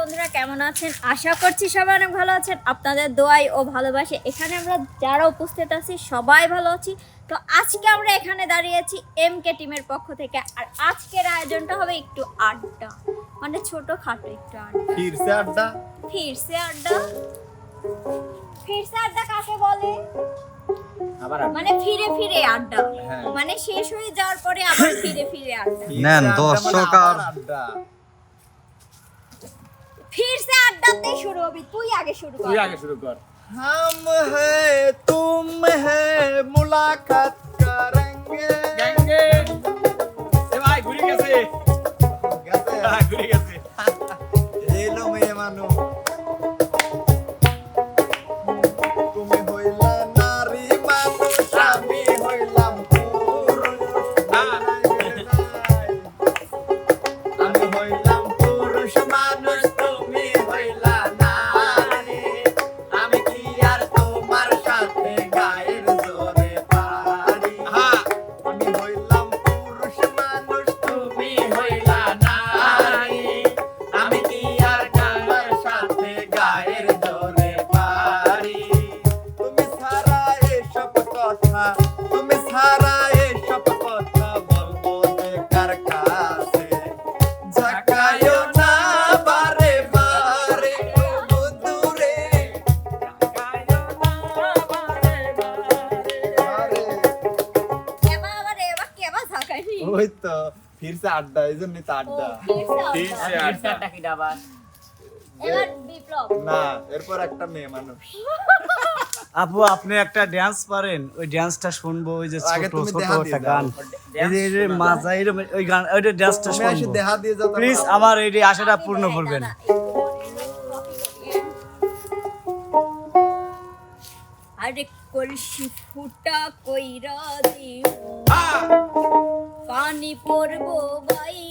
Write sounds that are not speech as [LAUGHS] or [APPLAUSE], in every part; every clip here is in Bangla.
বন্ধুরা কেমন আছেন? আশা করছি সবাই অনেক ভালো আছেন। আপনাদের দোয়াই ও ভালোবাসে। এখানে আমরা যারা উপস্থিত আছি সবাই ভালো আছি। তো আজকে আমরা এখানে দাঁড়িয়েছি এম কে টিমের পক্ষ থেকে। আর আজকের আয়োজনটা হবে একটু আড্ডা। মানে ছোট খাটো একটু আড্ডা। ফিরছে আড্ডা? ফিরসে আড্ডা। ফিরসে আড্ডা কাকে বলে? মানে ফিরে ফিরে আড্ডা। হ্যাঁ। মানে শেষ হয়ে যাওয়ার পরে আবার ফিরে ফিরে আড্ডা। নেন, দর্শক আর- আড্ডা। ফিরসে আড্ডাতে শুরু হবি তুই আগে শুরু কর তুই আগে শুরু কর हम है तुम है मुलाकात करेंगे গ্যাঙ্গে এ ভাই ঘুরে গেছে গেছে? হ্যাঁ, ঘুরে গেছে এলো মেয়ে মানুষ ওই তো ফিরছে আড্ডা এই জন্যই তো আড্ডা। ফিরছে আড্ডা। এবার বিপ্লব। না এরপর একটা মেয়ে মানুষ। [LAUGHS] আপু আপনি একটা ড্যান্স পারেন। ওই ড্যান্সটা শুনব ওই যে ছোট ছোট একটা গান। এই যে মাজা এরকম ওই গান ওই ড্যান্সটা শুনব। প্লিজ আমার এই আশাটা পূর্ণ করবেন। আরে কলসি ফুটা কইরা দিও। পানি পড়ব বাইয়া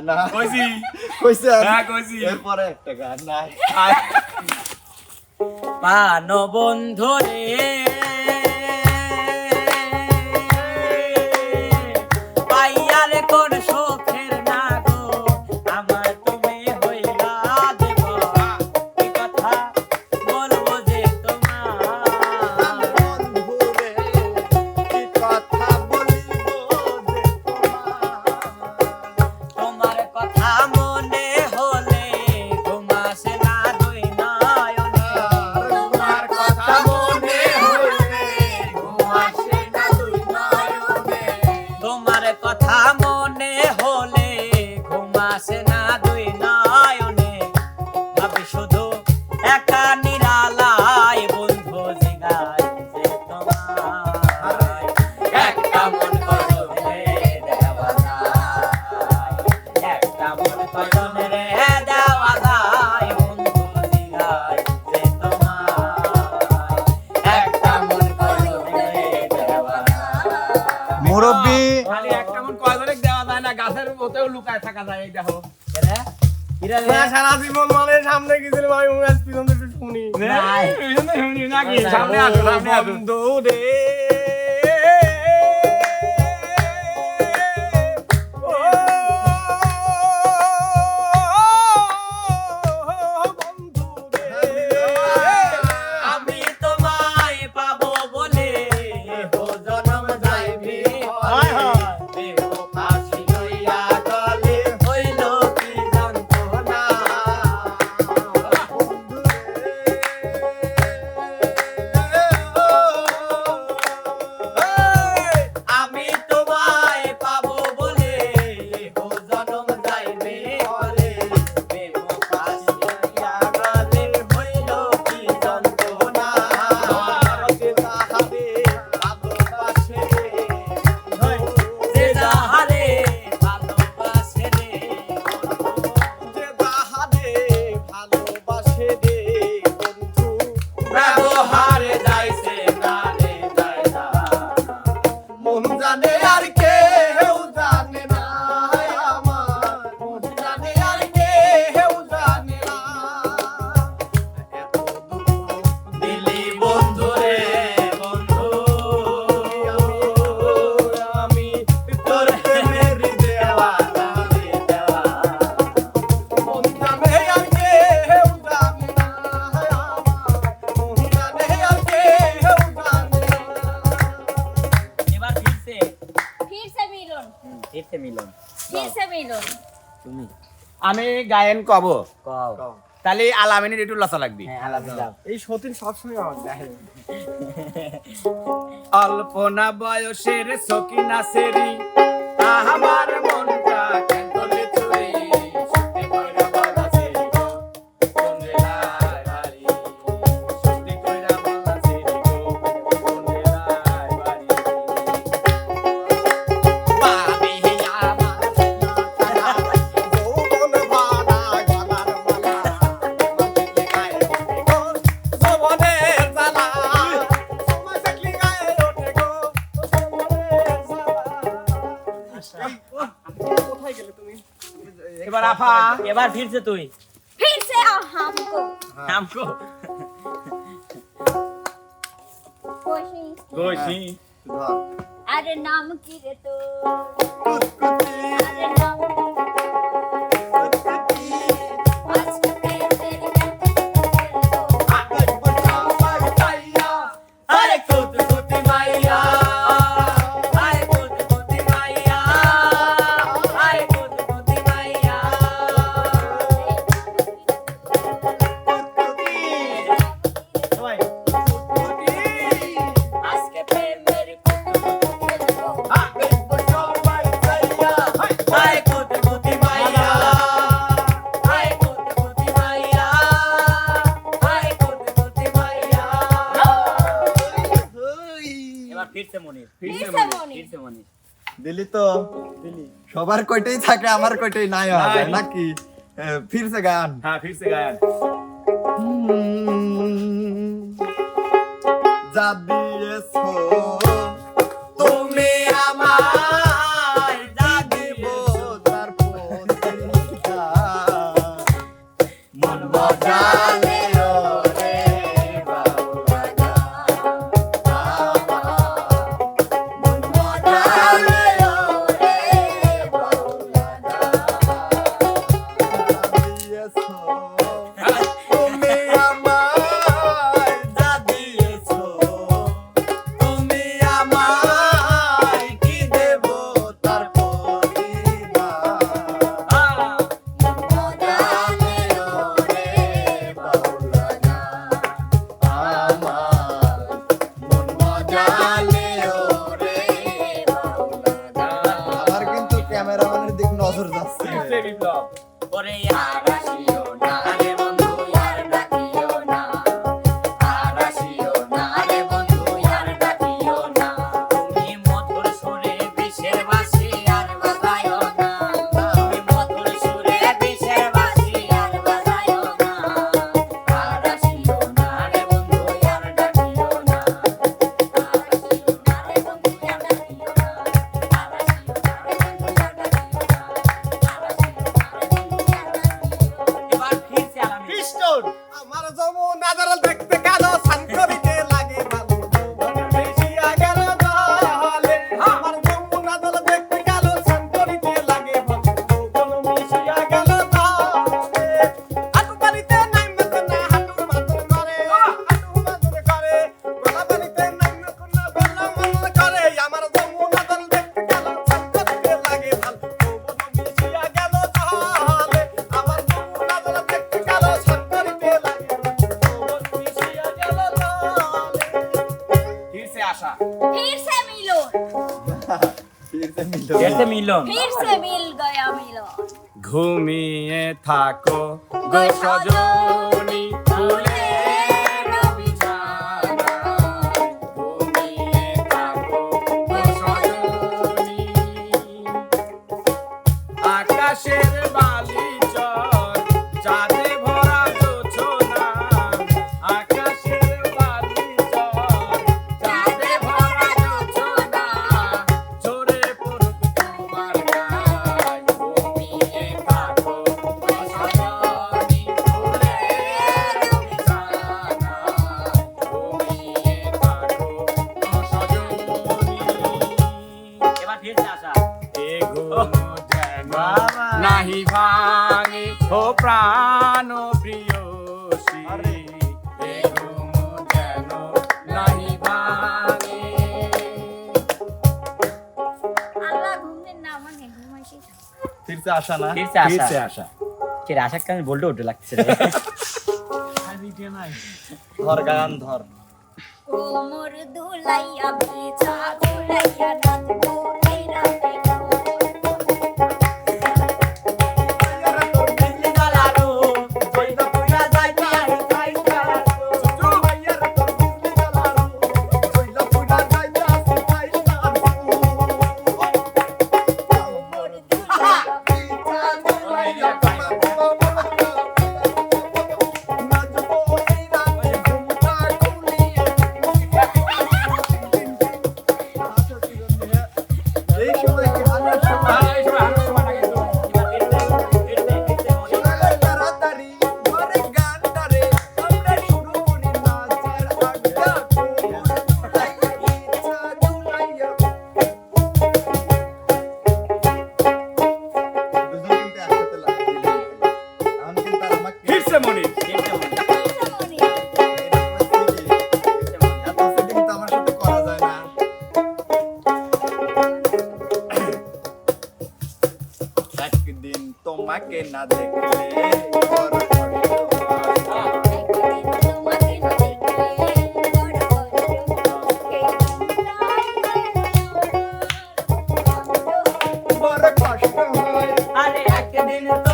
না কইছি। কইছে না কইছি। এরপরে একটা গান নাই পান বন্ধু রে সারা জীবন মানে সামনে গেছিল ভাই আজ পিছন থেকে শুনি। শুনি নাকি সামনে আসো সামনে আসো। বন্ধু আমি গায়েন কব। তাহলে আলামিনের একটু লসা লাগবে। এই সতীন সবসময় আমার দেখে অল্পনা বয়সের সকিনা সেরি আমার মনটা এবার আফা। এবার ফিরছে তুই। ফিরছে হামকো হামকো হ্যাঁ, গোশি গোশি আরে নাম কি রে তোর? কুতকুতি। সবার কয়টাই থাকে আমার কয়টাই নাই হবে নাকি? ফিরছে গান। হ্যাঁ ফিরছে গান। যা দিয়েছ তুমি আমার মিলন। ফির সে মিল গয়া মিলন। ঘুমিয়ে থাকো গো সজন এগো যেন নাহি ভাঙে। ও প্রাণ প্রিয় বলতে লাগছে ধর গান ধর। দুলাইয়া দুলাইয়া When I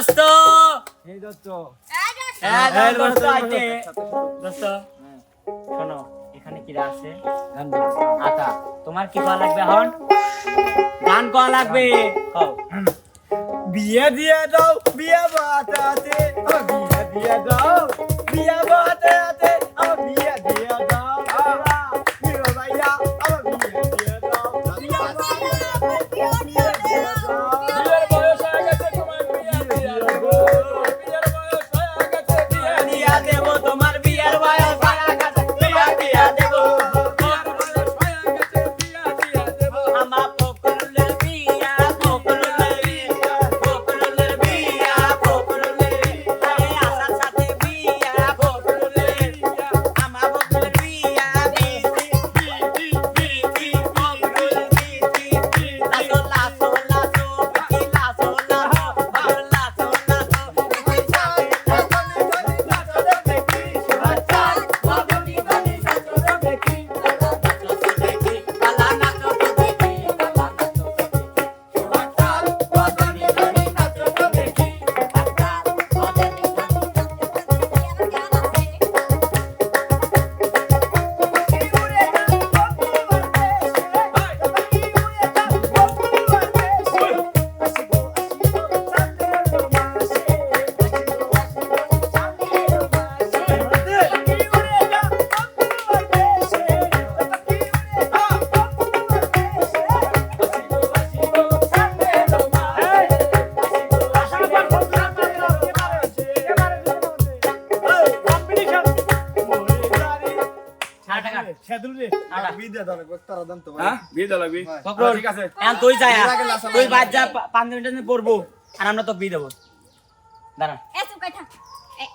দোস্ত। এই হ্যাঁ, শোনো এখানে কি আছে? গান তোমার কি কল লাগবে এখন? গান কল লাগবে। কও বিয়ে দিয়ে দাও বিয়ে আছে বিয়ে দিয়ে দাও বিয়ে বাতাতে বিয়ে দিয়ে তুই যা এর আগে লাসা তুই বাদ যা পাঁচ মিনিটের পড়ব আর আমরা তো বিয়ে দেবো। দাঁড়া। এত কথা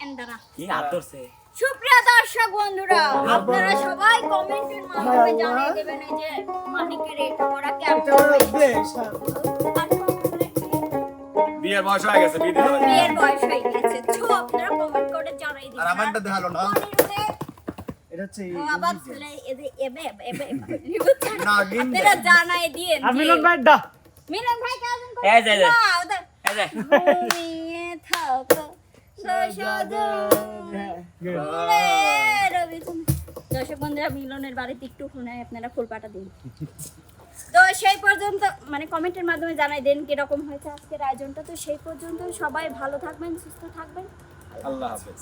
এন্দারা কি হাত ধরছে সুপ্রিয় দর্শক বন্ধুরা আপনারা সবাই কমেন্টের মাধ্যমে জানিয়ে দেবেন এই যে মানিকের এটা করা কেমন হয়েছে। আর কমেন্টে কি? বিয়ের বয়স হয়ে গেছে বিয়ে দিতে হবে। বিয়ের বয়স হয়ে গেছে। তো আপনারা কমেন্ট করে জানাই দিন আর আমারটা দেখাল না। এটা হচ্ছে আবার এবে এবে এবে না, জানাই ভাই মিলন ভাই করে এই ঘুমিয়ে থাকো। দর্শক বন্ধুরা মিলনের বাড়িতে একটু শুনে আপনারা ফুল পাটা দিন। তো সেই পর্যন্ত মানে কমেন্টের মাধ্যমে জানাই দেন কীরকম হয়েছে আজকের আয়োজনটা। তো সেই পর্যন্ত সবাই ভালো থাকবেন সুস্থ থাকবেন। আল্লাহ হাফেজ।